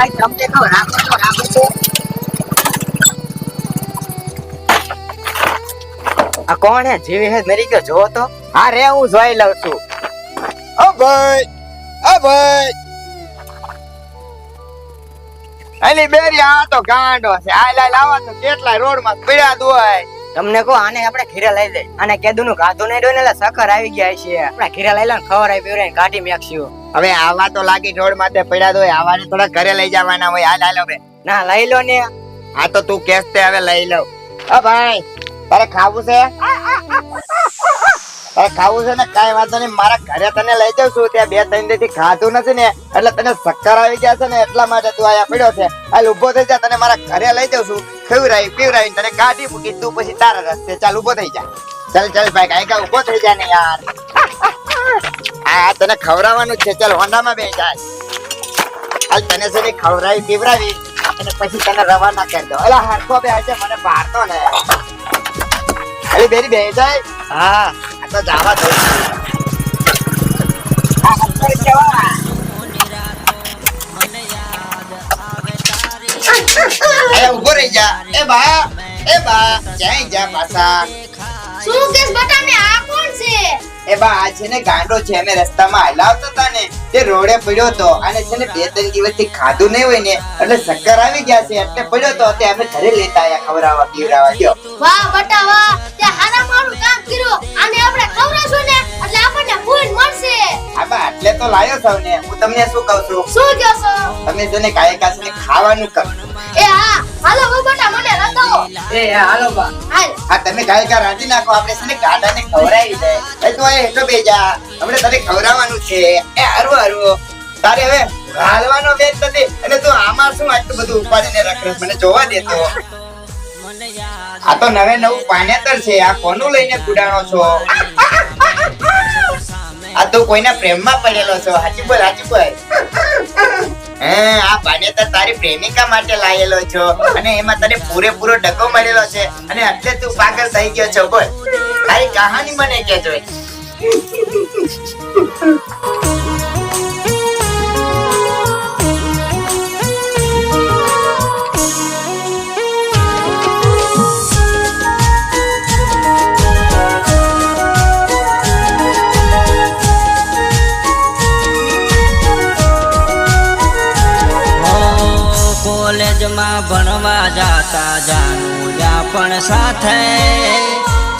ભાઈ તમને કહો રાખો તો રાખો તો આ કોણ હે? જીવી હે મરી ગયો. જો તો. હા રે હું જોઈ લઉં છું. ઓ ભાઈ! ઓ ભાઈ! અલી બેરી આ તો ગાંડો છે. આ લાઈ લાવા તો કેટલા રોડમાં પીડા દોય તમને કહો આને આપણે ઘીરે લઈ લઈ અને કેદુ નું ઘાતું નહીં એટલે સખર આવી ગયા છે આપણે ઘીરે લઈ લે ખબર આવી પીવરાઈને કાઢી મેકશું. હવે આવા તો લાગી ઢોળ માથે પડ્યા દોય આવાને થોડા ઘરે લઈ જવાના હોય. હાલ હાલ હવે. ના લઈ લો ને. આ તો તું કેસ તે હવે લઈ લઉં અ ભાઈ તારે ખાવું છે? તારે ખાવું છે ને? કાંઈ વાંધો નહીં મારા ઘરે તને લઈ જાઉં છું. ત્યાં બે ત્રણ દી ખાધું નથી ને એટલે તને ચક્કર આવી ગયા છે ને એટલા માટે તું આયા પડ્યો છે. હાલ ઊભો થઈ જા તને મારા ઘરે લઈ જાઉં છું. ખવડાવી પીવડાવી તને કાઢી મૂકી તું પછી તારા રસ્તે ચાલ ઊભો થઈ જા. ચાલ ચાલ ભાઈ કાંઈ કાંઈ ઊભો થઈ જા ને યાર. હા તને ખવડાવવાનું છે. ચાલ હોન્ડામાં બે જાય હાલ તને છે ને ખવડાવી પીવડાવી અને પછી તને રવાના કરી દો અલા હરખો બે છે મને ભારતો ને. અલી બેરી બે જાય? હા. આ તો જાવા દો. આ રહી જા. એ બા એ બા ક્યાંય જા પાછા. શું કેસ? બટા ને આ કોણ છે? એ બા આ છે ને ગાંડો છે અમે રસ્તામાં હલાવતો હતા ને તે રોડે પડ્યો તો અને છે ને બે ત્રણ દિવસથી ખાધું નહીં હોય ને એટલે ચક્કર આવી ગયા છે. એટલે પડ્યો હતો તે અમે ઘરે લેતા આયા ખવડાવવા પીવડાવવા ગયો. વાહ બટા વાહ તે હારા મારું કામ કર્યું. અને આપણે ખવડાવશું ને એટલે આપણને પૂન મળશે. હા બા એટલે તો લાયો છો ને હું તમને શું કહું છું? શું કહો છો? તમે છે ને કાંઈ કાંઈ ને ખાવાનું કહો. એ હા હાલો બટા મને એ હાલો બા. હા તમે કાંઈ કાંઈ રાંધી નાખો આપણે છે ને ગાડાને ખવડાવી દે. એ તું અહીં હેઠો બેજા હમણે તને ખવડાવવાનું છે. એ હારું હારું. તારે હવે હાલવાનો બેન નથી અને તું આમાં શું આટલું બધું ઉપાડીને રખ? મને જોવા દેતો આ તો નવે નવું પાનેતર છે. આ કોનું લઈને કુડાણો છો? આ તો કોઈના પ્રેમમાં પડેલો છો. હાચી બોલ હાચી બોલ. આ પાનેતર તારી પ્રેમિકા માટે લાયેલો છો. અને એમાં તને પૂરેપૂરો ડકો મળેલો છે. અને એટલે તું પાગલ થઈ ગયો છો, બોલ. તારી કહાની મને કહેજો કોલેજમાં ભણવા જાતા જાનુયા પણ સાથે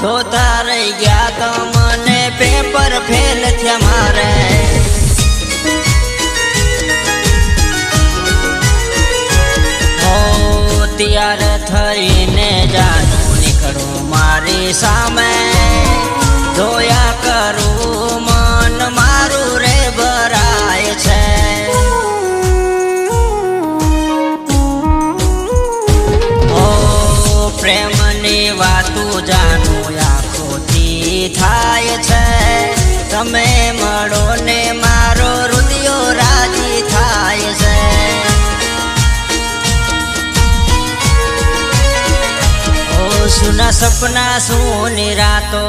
જોતા રહી ગયા તો મને પેપર ફેલ થયા મારે. તૈયાર થઈને જાનું નીકળું મારી સામે. જોયા પ્રેમની વાતું જાણું, આંખોથી થાય છે. તમે મળો ને મારો રુદિયો રાજી થાય છે. સુના સપના સુની રાતો,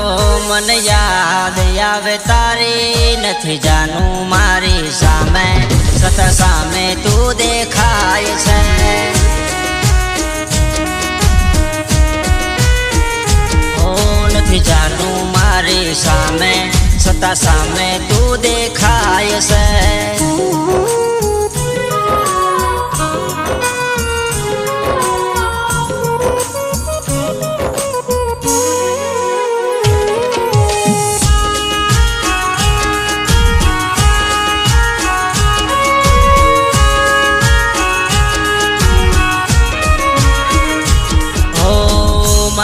મને યાદ આવે, તારી નથી જાનું મારી સામે. છતાં સામે તું દેખાય છે.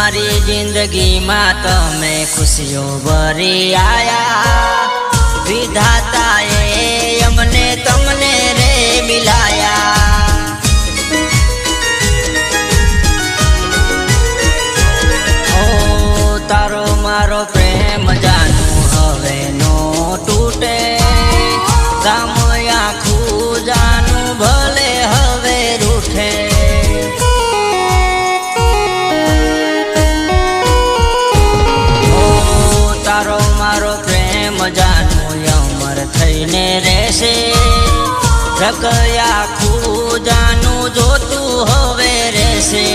મારી જિંદગીમાં તમે ખુશીઓ ભરી આયા વિધાતાએ અમને તમને રે મિલાયા રકયા ખુજાનું જોતું હવે રહેશે.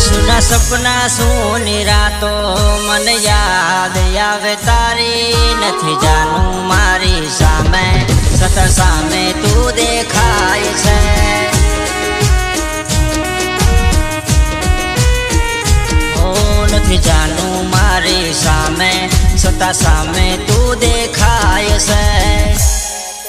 સુના સપના સોની રાતો મને યાદ આવે, તારી નથી જાનું મારી સામે સતર સામે તું દેખાય છે. સામે